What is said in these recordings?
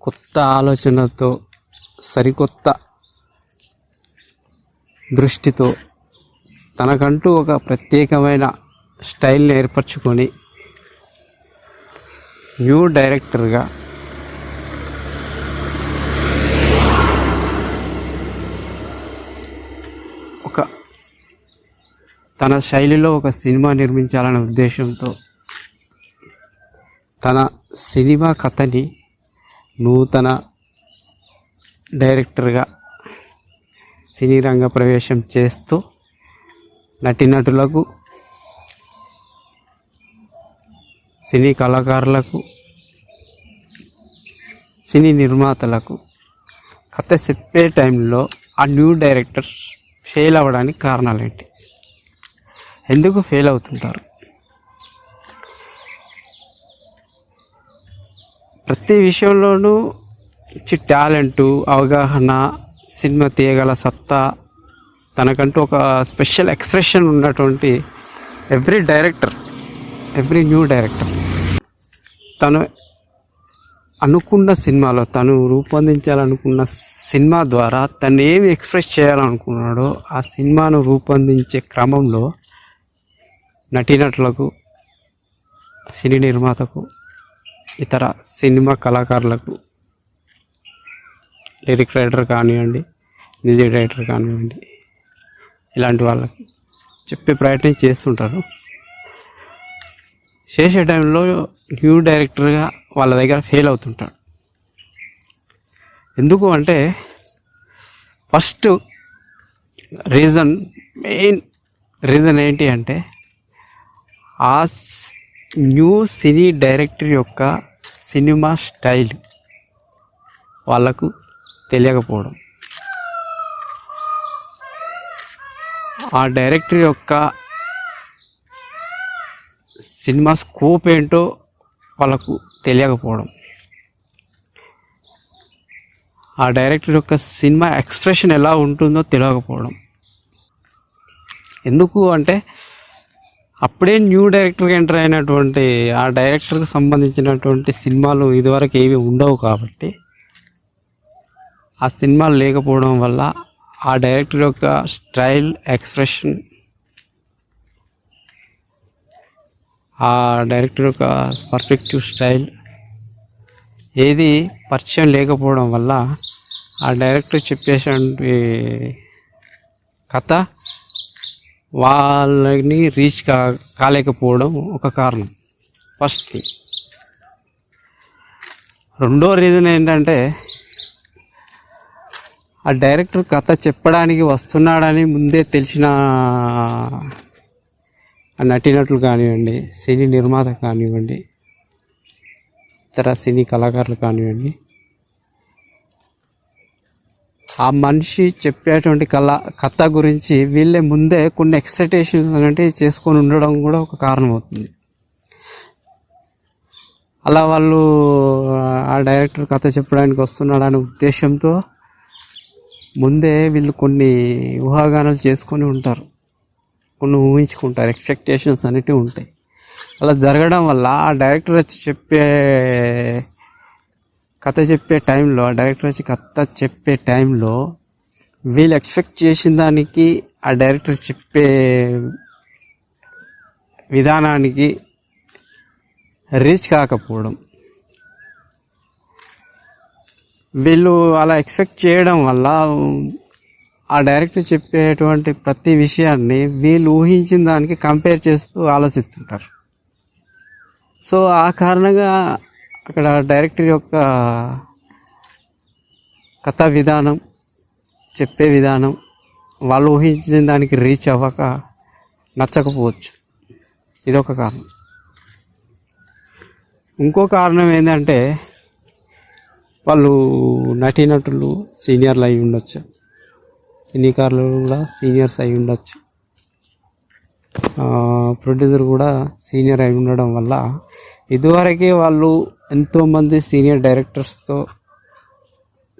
కొత్త ఆలోచనతో సరికొత్త దృష్టితో తనకంటూ ఒక ప్రత్యేకమైన స్టైల్ని ఏర్పరచుకొని న్యూ డైరెక్టర్గా ఒక తన శైలిలో ఒక సినిమా నిర్మించాలనే ఉద్దేశంతో తన సినిమా కథని నూతన డైరెక్టర్గా సినీ రంగ ప్రవేశం చేస్తూ నటీనటులకు సినీ కళాకారులకు సినీ నిర్మాతలకు కథ చెప్పే టైంలో ఆ న్యూ డైరెక్టర్ ఫెయిల్ అవ్వడానికి కారణాలు ఏంటి ఎందుకు ఫెయిల్ అవుతుంటారు? ప్రతి విషయంలోనూ మంచి టాలెంటు అవగాహన సినిమా తీయగల సత్తా తనకంటూ ఒక స్పెషల్ ఎక్స్ప్రెషన్ ఉన్నటువంటి every director every new director. తను అనుకున్న సినిమాలో తను రూపొందించాలనుకున్న సినిమా ద్వారా తను ఏమి ఎక్స్ప్రెస్ చేయాలనుకున్నాడో ఆ సినిమాను రూపొందించే క్రమంలో నటీనటులకు సినీ నిర్మాతకు ఇతర సినిమా కళాకారులకు లిరిక్ రైటర్ కానివ్వండి మ్యూజిక్ రైటర్ కానివ్వండి ఇలాంటి వాళ్ళకి చెప్పే ప్రయత్నం చేస్తుంటారు. చేసే టైంలో న్యూ డైరెక్టర్గా వాళ్ళ దగ్గర ఫెయిల్ అవుతుంటాడు. ఎందుకు అంటే ఫస్ట్ రీజన్ మెయిన్ రీజన్ ఏంటి అంటే ఆ న్యూ సినీ డైరెక్టర్ యొక్క సినిమా స్టైల్ వాళ్ళకు తెలియకపోవడం. ఆ డైరెక్టర్ యొక్క సినిమా స్కోప్ ఏంటో వాళ్ళకు తెలియకపోవడం. ఆ డైరెక్టర్ యొక్క సినిమా ఎక్స్ప్రెషన్ ఎలా ఉంటుందో తెలియకపోవడం. ఎందుకు అంటే అప్పుడే న్యూ డైరెక్టర్గా ఎంటర్ అయినటువంటి ఆ డైరెక్టర్కి సంబంధించినటువంటి సినిమాలు ఇదివరకు ఏవి ఉండవు కాబట్టి ఆ సినిమాలు లేకపోవడం వల్ల ఆ డైరెక్టర్ యొక్క స్టైల్ ఎక్స్ప్రెషన్ ఆ డైరెక్టర్ యొక్క పర్ఫెక్టివ్ స్టైల్ ఏది పరిచయం లేకపోవడం వల్ల ఆ డైరెక్టర్ చెప్పేసే కథ వాళ్ళని రీచ్ కా కాలేకపోవడం ఒక కారణం. ఫస్ట్ థింగ్ రెండో రీజన్ ఏంటంటే ఆ డైరెక్టర్ కథ చెప్పడానికి వస్తున్నాడని ముందే తెలిసిన ఆ నటీనటులు కానివ్వండి సినీ నిర్మాత కానివ్వండి ఇతర సినీ కళాకారులు కానివ్వండి ఆ మనిషి చెప్పేటువంటి కళ కథ గురించి వీళ్ళే ముందే కొన్ని ఎక్స్పెక్టేషన్స్ అనేవి చేసుకొని ఉండడం కూడా ఒక కారణం అవుతుంది అలా వాళ్ళు ఆ డైరెక్టర్ కథ చెప్పడానికి వస్తున్నాడనే ఉద్దేశంతో ముందే వీళ్ళు కొన్ని ఊహాగానాలు చేసుకొని ఉంటారు. కొన్ని ఊహించుకుంటారు ఎక్స్పెక్టేషన్స్ అనేటివి ఉంటాయి. అలా జరగడం వల్ల ఆ డైరెక్టర్ వచ్చి చెప్పే కథ చెప్పే టైంలో ఆ డైరెక్టర్ వచ్చి కథ చెప్పే టైంలో వీళ్ళు ఎక్స్పెక్ట్ చేసిన దానికి ఆ డైరెక్టర్ చెప్పే విధానానికి రీచ్ కాకపోవడం. వీళ్ళు అలా ఎక్స్పెక్ట్ చేయడం వల్ల ఆ డైరెక్టర్ చెప్పేటువంటి ప్రతి విషయాన్ని వీళ్ళు ఊహించిన దానికి కంపేర్ చేస్తూ ఆలోచిస్తుంటారు. సో ఆ కారణంగా అక్కడ డైరెక్టర్ యొక్క కథా విధానం చెప్పే విధానం వాళ్ళు ఊహించిన దానికి రీచ్ అవ్వక నచ్చకపోవచ్చు. ఇదొక కారణం. ఇంకో కారణం ఏంటంటే వాళ్ళు నటీనటులు సీనియర్లు అయి ఉండొచ్చు. ఎన్నికారులు కూడా సీనియర్స్ అయి ఉండొచ్చు. ప్రొడ్యూసర్ కూడా సీనియర్ అయి ఉండడం వల్ల ఇదివరకే వాళ్ళు ఎంతోమంది సీనియర్ డైరెక్టర్స్తో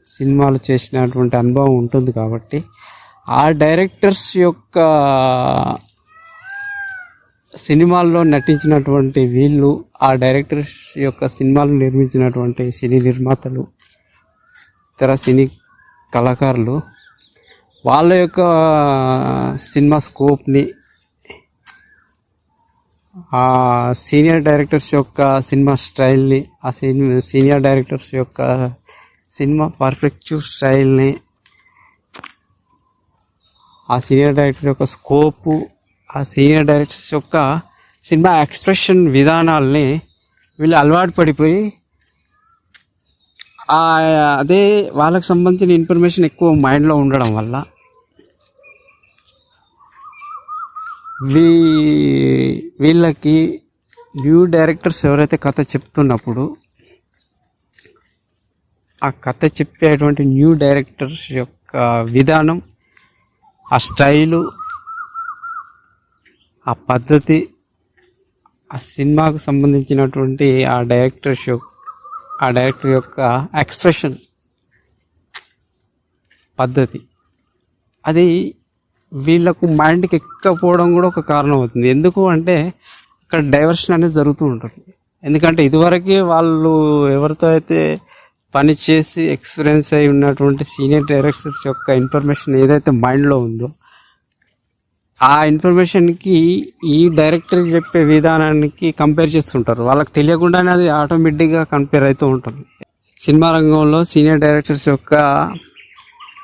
సినిమాలు చేసినటువంటి అనుభవం ఉంటుంది కాబట్టి ఆ డైరెక్టర్స్ యొక్క సినిమాల్లో నటించినటువంటి వీళ్ళు ఆ డైరెక్టర్స్ యొక్క సినిమాలు నిర్మించినటువంటి సినీ నిర్మాతలు ఇతర సినీ కళాకారులు వాళ్ళ యొక్క సినిమా స్కోప్ని ఆ సీనియర్ డైరెక్టర్స్ యొక్క సినిమా స్టైల్ని ఆ సీనియర్ డైరెక్టర్స్ యొక్క సినిమా పర్ఫెక్టివ్ స్టైల్ని ఆ సీనియర్ డైరెక్టర్ యొక్క స్కోపు ఆ సీనియర్ డైరెక్టర్స్ యొక్క సినిమా ఎక్స్ప్రెషన్ విధానాల్ని వీళ్ళు అలవాటు పడిపోయి అదే వాళ్ళకి సంబంధించిన ఇన్ఫర్మేషన్ ఎక్కువ మైండ్లో ఉండడం వల్ల వీ వీళ్ళకి న్యూ డైరెక్టర్స్ ఎవరైతే కథ చెప్తున్నప్పుడు ఆ కథ చెప్పేటువంటి న్యూ డైరెక్టర్స్ యొక్క విధానం ఆ స్టైలు ఆ పద్ధతి ఆ సినిమాకు సంబంధించినటువంటి ఆ డైరెక్టర్స్ యొక్క ఆ డైరెక్టర్ యొక్క ఎక్స్ప్రెషన్ పద్ధతి. అది వీళ్ళకు మైండ్కి ఎక్కకపోవడం కూడా ఒక కారణం అవుతుంది. ఎందుకు అంటే ఇక్కడ డైవర్షన్ అనేది జరుగుతూ ఉంటుంది. ఎందుకంటే ఇదివరకే వాళ్ళు ఎవరితో అయితే పని చేసి ఎక్స్పీరియన్స్ అయి ఉన్నటువంటి సీనియర్ డైరెక్టర్స్ యొక్క ఇన్ఫర్మేషన్ ఏదైతే మైండ్లో ఉందో ఆ ఇన్ఫర్మేషన్కి ఈ డైరెక్టర్ చెప్పే విధానానికి కంపేర్ చేస్తుంటారు. వాళ్ళకి తెలియకుండానే అది ఆటోమేటిక్గా కంపేర్ అవుతూ ఉంటుంది. సినిమా రంగంలో సీనియర్ డైరెక్టర్స్ యొక్క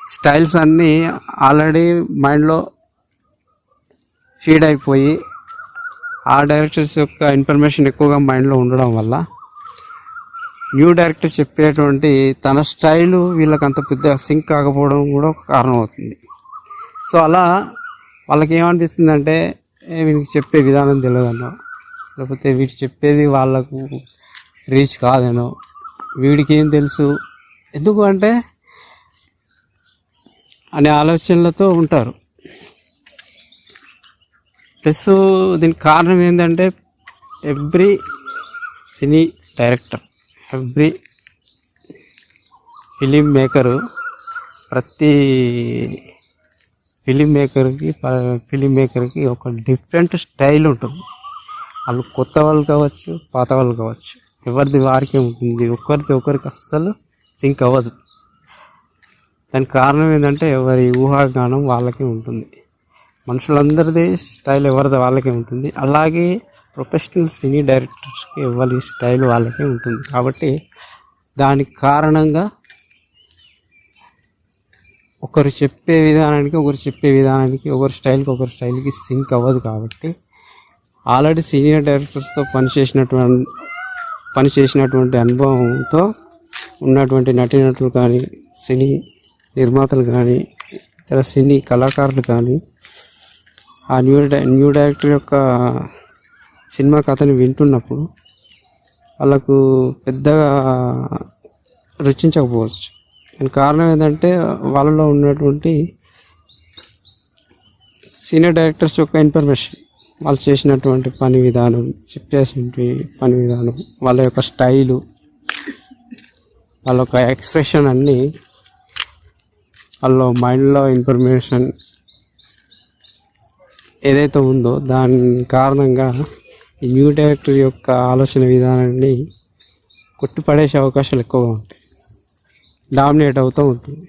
స్టైల్స్ అన్నీ ఆల్రెడీ మైండ్లో ఫీడ్ అయిపోయి ఆ డైరెక్టర్స్ యొక్క ఇన్ఫర్మేషన్ ఎక్కువగా మైండ్లో ఉండడం వల్ల న్యూ డైరెక్టర్ చెప్పేటువంటి తన స్టైలు వీళ్ళకి అంత పెద్ద సింక్ కాకపోవడం కూడా ఒక కారణం అవుతుంది సో అలా వాళ్ళకి ఏమనిపిస్తుంది అంటే వీనికి చెప్పే విధానం తెలియదనో లేకపోతే వీడు చెప్పేది వాళ్ళకు రీచ్ కాదేనో వీడికి ఏం తెలుసు? ఎందుకు అంటే అనే ఆలోచనలతో ఉంటారు. ప్లస్ దీనికి కారణం ఏంటంటే every cine director every film maker ప్రతి ఫిలిం మేకర్కి ఫిలిం మేకర్కి ఒక డిఫరెంట్ స్టైల్ ఉంటుంది. వాళ్ళు కొత్త వాళ్ళు కావచ్చు పాత వాళ్ళు కావచ్చు ఎవరిది వారికే ఉంటుంది ఒకరిది ఒకరికి అస్సలు సింక్ అవ్వదు. దానికి కారణం ఏంటంటే ఎవరి ఊహాగానం వాళ్ళకే ఉంటుంది. మనుషులందరిది స్టైల్ ఎవరిది వాళ్ళకే ఉంటుంది. అలాగే ప్రొఫెషనల్ సినీ డైరెక్టర్స్కి ఎవరి స్టైల్ వాళ్ళకే ఉంటుంది. కాబట్టి దానికి కారణంగా ఒకరు చెప్పే విధానానికి ఒకరు చెప్పే విధానానికి ఒకరి స్టైల్కి ఒకరి స్టైల్కి సింక్ అవ్వదు కాబట్టి ఆల్రెడీ సీనియర్ డైరెక్టర్స్తో పనిచేసినటువంటి పనిచేసినటువంటి అనుభవంతో ఉన్నటువంటి నటీనటులు కానీ సినీ నిర్మాతలు కానీ ఇతర సినీ కళాకారులు కానీ ఆ న్యూ న్యూ డైరెక్టర్ యొక్క సినిమా కథని వింటున్నప్పుడు వాళ్ళకు పెద్దగా రుచించకపోవచ్చు. దాని కారణం ఏంటంటే వాళ్ళలో ఉన్నటువంటి సీనియర్ డైరెక్టర్స్ యొక్క ఇన్ఫర్మేషన్. వాళ్ళు చేసినటువంటి పని విధానం చెప్పేసినటువంటి పని విధానం వాళ్ళ యొక్క స్టైలు వాళ్ళ యొక్క ఎక్స్ప్రెషన్ అన్నీ వాళ్ళ మైండ్లో ఇన్ఫర్మేషన్ ఏదైతే ఉందో దాని కారణంగా ఈ న్యూ డైరెక్టర్ యొక్క ఆలోచన విధానాన్ని కొట్టిపడేసే అవకాశాలు ఎక్కువగా ఉంటాయి. డామినేట్ అవుతూ ఉంటుంది